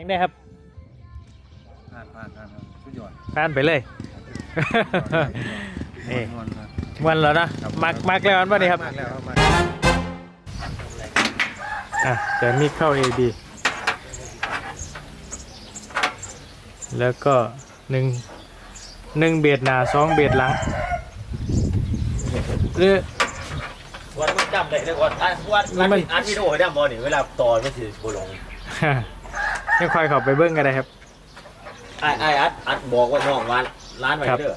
ยังได้ครับผ่านผ่านผ่านครับสุดยอดผ่านไปเลยนี่มวนครับวันแล้วนะมักมักแล้วอันว่านี่ครับมากแล้วครับมากอะจะมีเข้า A B แล้วก็หนึ่งหนึ่งเบียดหน้าสองเบียดหลังหรือวันมันจำได้แต่ก่อนอันวันมัมันนอันวิดีโอให้ได้บอลนี่เวลาต่อมันสิบ่ลง ยังคอยเขับไปเบิ้งกันได้ครับ ไอ้ไอ้อัดอัดบอกว่าน้องร้านร้านไว้ครับเด้อ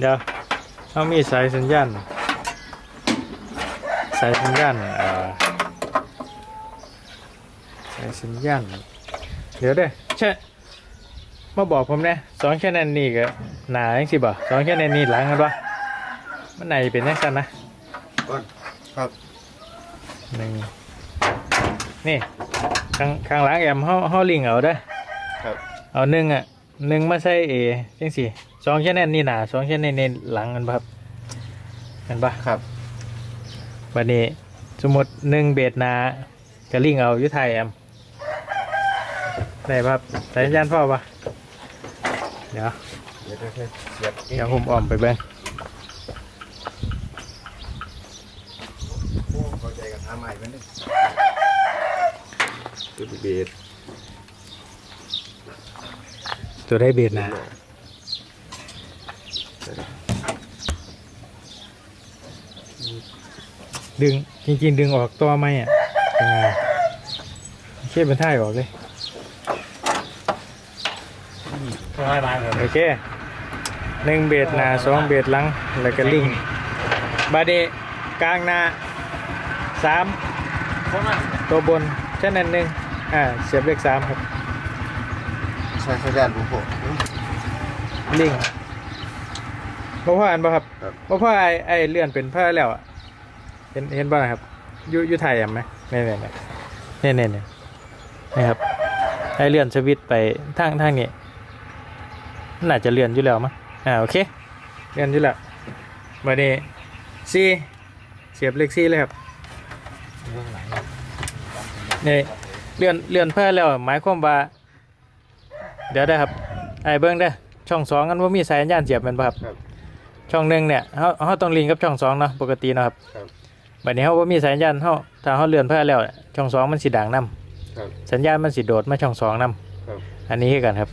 เดี๋ยวเขามีสายสัญญาณสายสัญญาณเอ่อสายสัญญาณเดี๋ยวเด้อใช่มาบอกผมนะสองแค่นั้นนี่ก็หนาจังสิบ่สองแค่นั้นนี่หลังกันปะมันไหนเป็นจังซันนะครับหนึ่งนี่ ข้างข้างหลังแอมเฮาเฮาลิงเอาเด้อครับ เอาหนึ่งอะหนึ่งมาใส่เอจังสิสองแค่นั้นนี่หนาสองแค่นั้นนี่หลังกันปะครับเห็นปะครับวันนี้สมมติหนึ่งเบสหนาก็ลิงเอาอยู่ไทยแอมได้ปะครับสายสัญญาณพ่อปะเดี๋ยวเดี๋ยวเดี๋ยวเดี๋ยวเสียบเดี๋ยวผมออมไปเบิ้งโอ้เข้าใจกันทำใหม่เป็นดิ ตุดเบียดตัวได้เบสหนาดึงจริงๆ ดึงออกตัวไหมอะยังไงเคเป็นท่ายออกเลยค่อยๆมาเถอะโอเคหนึ่งเบสหนาสองเบสหลัง แล้วก็ลิงบาเดกลางหนาสามคนมันตัวบนแค่นั้นหนึ่ง อ่าเสียบเลขสามครับใช้สัญญาณบุพลิงบ่พ่ออันบ่ครับครับ บ่พ่อไอไอเลื่อนเป็นผ้าแล้วอะเห็นเห็นบ่นะครับอยู่อยู่ไทยอะไหมนี่นี่นี่นี่นี่นี่นี่ครับไอเลื่อนสวิตช์ไปทางทางนี้น่าจะเลื่อนอยู่แล้วมั้งอ่าโอเคเลื่อนอยู่แล้วมาเนี่ซีเสียบเลขซีเลยครับนี่ เลื่อนเลื่อนเพื่อแล้วหมายความว่า เดี๋ยวได้อครับไอ้เบิ้งได้อช่องสองกันว่ามีสายสัญญาณเสียบแมันบ่ครับครับช่องหนึ่งเนี่ยเขาเขาต้องลิงก์กับช่องสองเนาะปกติเนาะครับครับบัดนี้เขาว่ามีสายสัญญาณเขาถ้าเขาเลื่อนเพื่อแล้วเนี่ยช่องสองมันสีด่างนํครับสัญญาณมันสีโดดมาช่องสองนํครับอันนี้คือกันครับ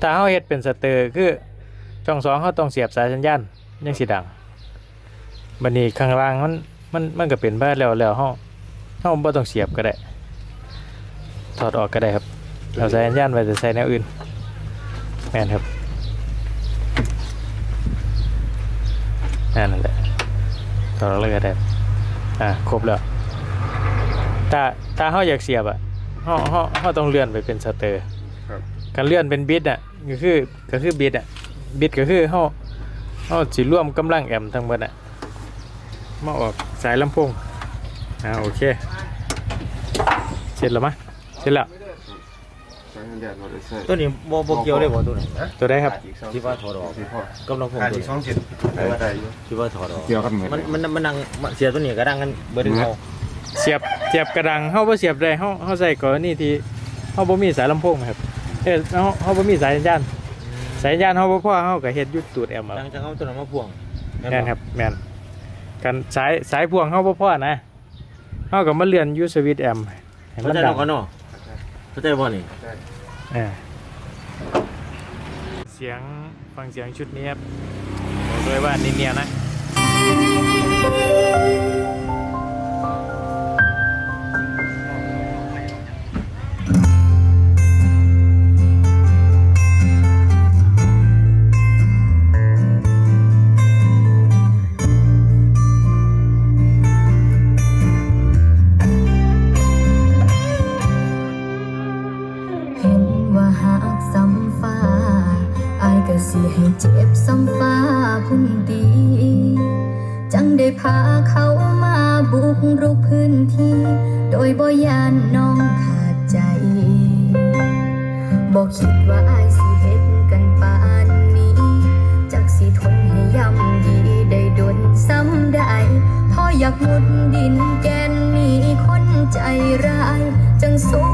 ถ้าเขาเฮ็ดเป็นสเตอร์คือช่องสองเขาต้องเสียบสายสัญญาณยังสีดังบัดนี้ข้างล่างมันมันมันก็เป็นเพื่อแล้วแล้วเขาเขาบ่ต้องเสียบก็ได้ ถอดออกก็ได้ครับเอาสายสัญญาณไว้จะใส่แนวอื่นแม่นครับนั่นแหละถอดออกเลยก็ได้อ่าครบแล้วถ้าถ้าเขาอยากเสียบอะเขาเขาเขาต้องเลื่อนไปเป็นสเตอร์ครับการเลื่อนเป็นบิตอะก็คือก็คือบิตอะบิตก็คือเขาเขาสิร่วมกำลังแอมทั้งหมดอะมาออกสายลำโพงอ่าโอเค เสร็จแล้วมั้ย เสร็จแล้วใช้สัญญาณเราได้ใช้ตัวนี้บ่บ่เกี่ยวเลยบ่ตัวนี้ตัวได้ครับที่ว่าถอดออกสิพ่อกำลังพงขาดตัวอีกนี้สองเจ็ดได้ได้อยู่ที่ว่าถอดออกเกี่ยวกันเหมือนมันมันมันนั่งมันเสียตัวนี้ก็ดังกันเบิดเอาเสียบเสียบกระดังเฮาบ่เสียบได้เฮาเฮาใส่กรณีที่เฮาบ่มีสายลำโพงครับเอ้ยเฮาเฮาบ่มีสายสัญญาณสายสัญญาณเฮาบ่พอเฮาก็เฮ็ดอยู่ตูดแอมเอาดังจังเอาตัวนั้นมาพ่วงแม่นครับแม่นกันสายสายพวงเฮาบ่พอนะเฮาก็มาเลื่อนอยู่สวิตช์แอมให้เข้ามันใจดัน้องง เข้าใจบ่นี่เออเสียงฟังเสียงชุดนี้ครับบอกเลยว่าเนียนๆนะ พาเขามาบุกรุกพื้นที่ โดยบ่ยานน้องขาดใจบอกคิดว่าอายสิเฮ็ดกันปานนี้จักสิทนให้ย่ำยีได้ดนซ้ำได้พออยากมุดดินแกนนี้คนใจร้าย จังสู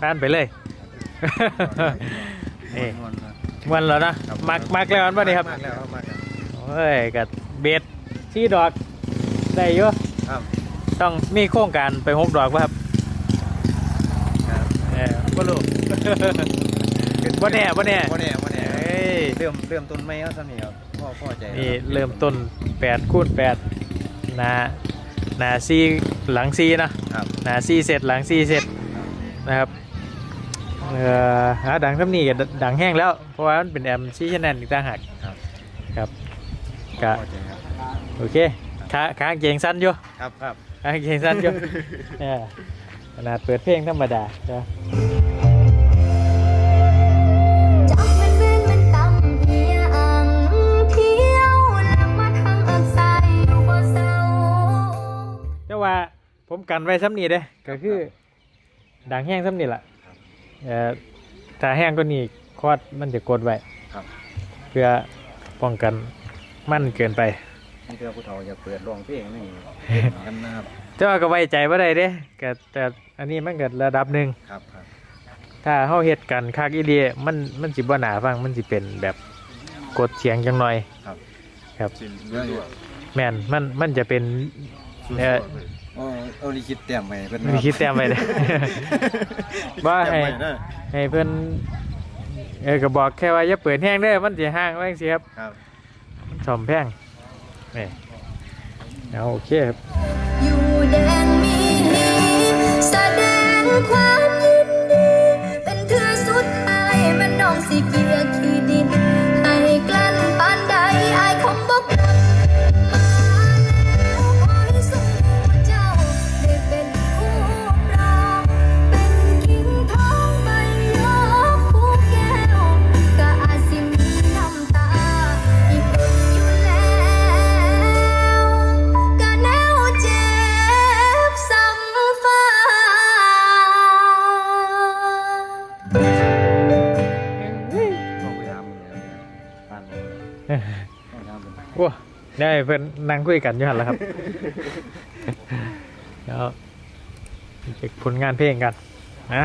ผ่านไปเลยนี่มวนครับ มันแล้วนะมักมักแล้วมันป่ะนี่ครับมากแล้วมากแล้วโอ้ยกับเบ็ดที่ดอกได้เยอะครับต้องมีโครงการไปหกดอกป่ะครับครับเออบ่รู้ บ่แน่บ่แน่ บ่แน่บ่แน่เอ้ยเริ่มเริ่มต้นไม่เอาซ้ำนี่ครับพ่อพ่อใจนี่เริ่มต้น8คูณ8นานาซีหลังซีนะ ครับนาซีเสร็จหลังซีเสร็จ นะครับเอ่อหาดังทำนี่ก็ดังแห้งแล้ว เพราะว่ามันเป็นแอมซีชแนนอีกต่างหากครับ ครับกะพ่อใจครับโอเคขาขาเกงสั้นอยู่ครับครับขาเกงสั้นอยู่เออขนาดเปิดเพลงธรรมดาเนาะจักมันเว้นมันตำเอียงเที่ยวแล้วมาทางอักษรอยู่บ่เศร้า แต่ว่าผมกันไว้ซ้ำนี่เด้ก็คือ ดังแห้งซ้ำนี่แหละเอ่อถ้าแห้งก็นี่คอดมันจะกดไว้ครับ เพื่อป้องกันมั่นเกินไปนี่คือผู้เฒ่าอยากเปิดร้องเพลงนี่กันนะครับแต่ว่าก็ไว้ใจว่าได้เด้ก็แต่อันนี้มันเกิดระดับหนึ่งครับครับถ้าเฮาเฮ็ดกันคักอีเดียมันมันสิบ่หนาฟังมันสิเป็นแบบกดเสียงจังหน่อย ครับ ครับ สิเรื่องแม่นมันมันจะเป็นเอ่อ โอ้เอาลิขิตเตรียมไว้เพิ่นมีคิดแต้มไว้เด้บ่ให้เตรียมไว้นะให้เพิ่นเออก็บอกแค่ว่าอย่าเปิดแห้งเด้อมันสิห่างไว้จังซี่ครับ ครับ มันซ่อมแพงนี่เอาโอเคครับ อยู่แดนมีแสดงความ ต้องพยายามเนี่ยผ่านต้องทำเป็นโอ้ได้เพื่อนนั่งคุยกันอยู่หันแล้วครับแล้วเช็คผลงานเพลงกันนะ